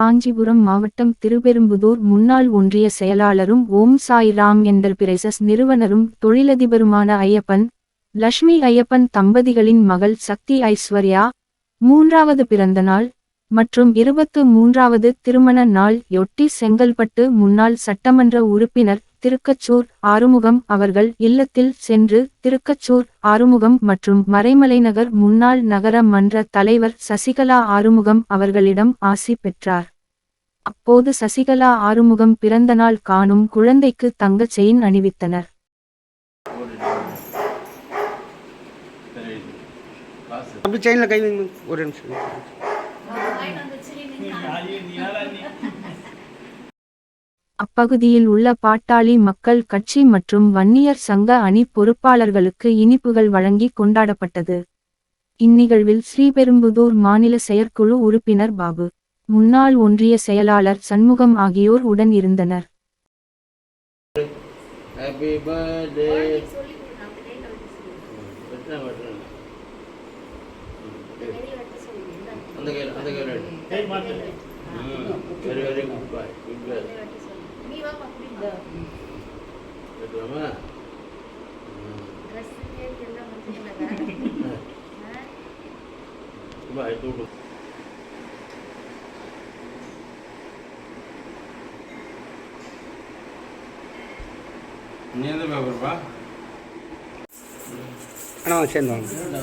காஞ்சிபுரம் மாவட்டம் திருப்பெரும்புதூர் முன்னாள் ஒன்றிய செயலாளரும் ஓம் சாய் ராம் என்டர்பிரைசஸ் நிறுவனரும் தொழிலதிபருமான ஐயப்பன் லட்சுமி ஐயப்பன் தம்பதிகளின் மகள் சக்தி ஐஸ்வர்யா மூன்றாவது பிறந்தநாள் மற்றும் இருபத்து மூன்றாவது திருமண நாள் யொட்டி செங்கல்பட்டு முன்னாள் சட்டமன்ற உறுப்பினர் திருக்கச்சூர் ஆறுமுகம் அவர்கள் இல்லத்தில் சென்று திருக்கச்சூர் ஆறுமுகம் மற்றும் மறைமலைநகர் முன்னாள் நகர மன்ற தலைவர் சசிகலா ஆறுமுகம் அவர்களிடம் ஆசி பெற்றார். அப்போது சசிகலா ஆறுமுகம் பிறந்தநாள் காணும் குழந்தைக்கு தங்கச் செயின் அணிவித்தனர். அப்படி செயினில் கை வைங்க. ஒரு நிமிஷம். அப்பகுதியில் உள்ள பாட்டாளி மக்கள் கட்சி மற்றும் வன்னியர் சங்க அணி பொறுப்பாளர்களுக்கு இனிப்புகள் வழங்கி கொண்டாடப்பட்டது. இந்நிகழ்வில் ஸ்ரீபெரும்புதூர் மாநில செயற்குழு உறுப்பினர் பாபு முன்னாள் ஒன்றிய செயலாளர் சண்முகம் ஆகியோர் உடன் இருந்தனர். அந்த கையில் அந்த கையில் very very good boy good boy வெட்டுறாமா boy டூ நீ எந்த பேப்பர்ப்பா ஆனால் சேர்ந்து வாங்க.